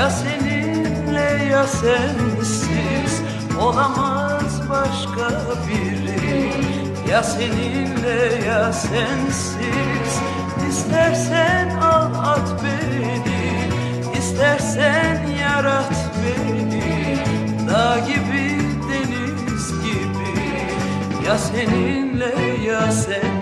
Ya seninle ya sensiz Olamaz başka biri. Ya seninle ya sensiz İstersen al at beni İstersen yarat beni. Dağ gibi deniz gibi. Ya seninle ya sensiz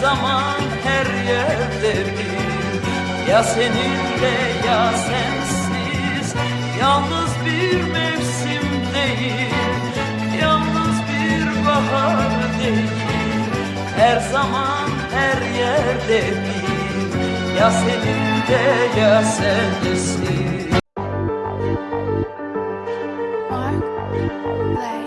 zaman her yerde bir, ya seninle ya sensiz. Yalnız bir mevsim değil, yalnız bir bahar değil. Her zaman her yerde bir, ya seninle ya sensiz. Mark Play.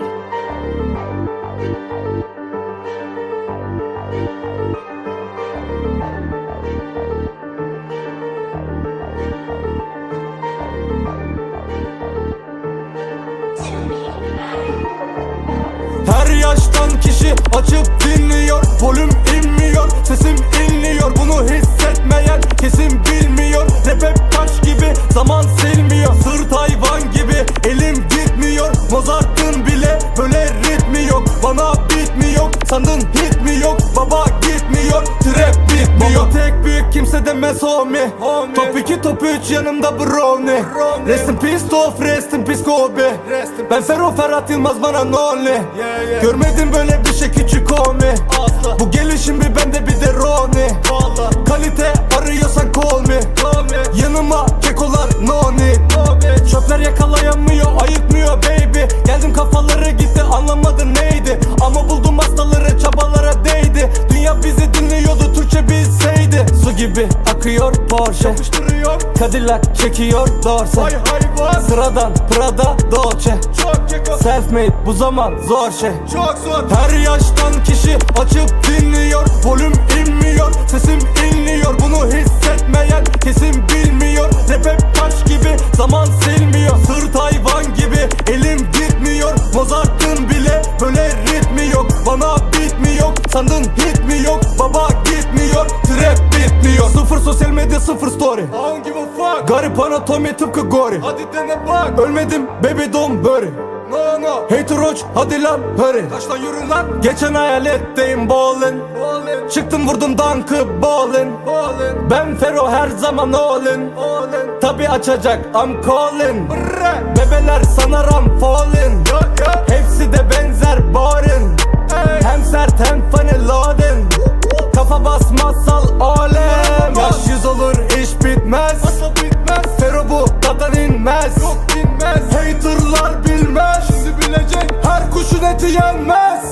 Her yaştan kişi açıp dinliyor Volüm inmiyor sesim inliyor. Bunu hissetmeyen kesin bilmiyor. Rap hep taş gibi zaman silmiyor. Sırt hayvan gibi elim gitmiyor. Mozart'ın bile böyle ritmi yok. Bana beat mi yok? Sandın kimse demez homie, Top 2 top 3 yanımda brownie. Rest in peace Tof rest in peace Kobe. Ben Ferro Ferhat Yılmaz bana nonly Görmedim böyle gibi akıyor Porsche. Cadillac çekiyor Dorse. Sıradan Prada Dolce. Self made bu zaman zor şey. Çok zor. Her yaştan kişi açıp dinliyor. Volüm inmiyor sesim inliyor. Bunu hissetmeyen kesin bilmiyor. Rap hep yok Baba gitmiyor trap bitmiyor. Sıfır sosyal medya sıfır story. I don't give a fuck? Garip anatomi tıpkı gori. Hadi dene bak. Ölmedim baby don't worry. No no. Hater roach hadi lan hurry. Kaç lan yürü lan. Geçen hayaletteyim ballin. Çıktım vurdum dunk'ı ballin. Ben Fero her zaman allin. Tabi açacak I'm calling Bebeler sanarım falling Hepsi de benzer boring. Hem sert hem funny loading Kafa basmazsal alem. Yaş yüz olur iş bitmez. Fero bu dadan inmez. Yok inmez. Haterlar bilmez. Şimdi bilecek. Her kuşun eti yenmez.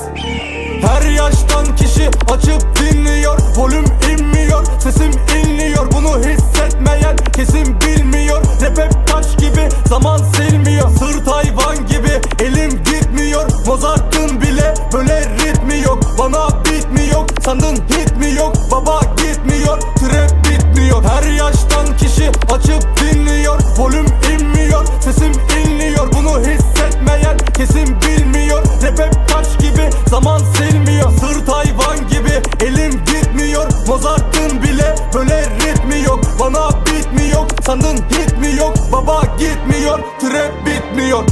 Her yaştan kişi açıp dinliyor. Volüm inmiyor sesim inliyor. Bunu hissetmeyen kesin bilmiyor. Rap hep taş gibi zaman silmiyor. Sırt hayvan gibi elim gitmiyor. Mozart'ın bile böyle ritmi yok. Bana yok sandın hit mi yok? Baba gitmiyor trap bitmiyor. Her yaştan kişi açıp dinliyor. Volüm inmiyor sesim inliyor. Bunu hissetmeyen kesin bilmiyor. Rap hep taş gibi zaman silmiyor. Sırt hayvan gibi elim gitmiyor. Mozart'ın bile böyle ritmi yok. Bana yok sandın hit mi yok? Baba gitmiyor trap bitmiyor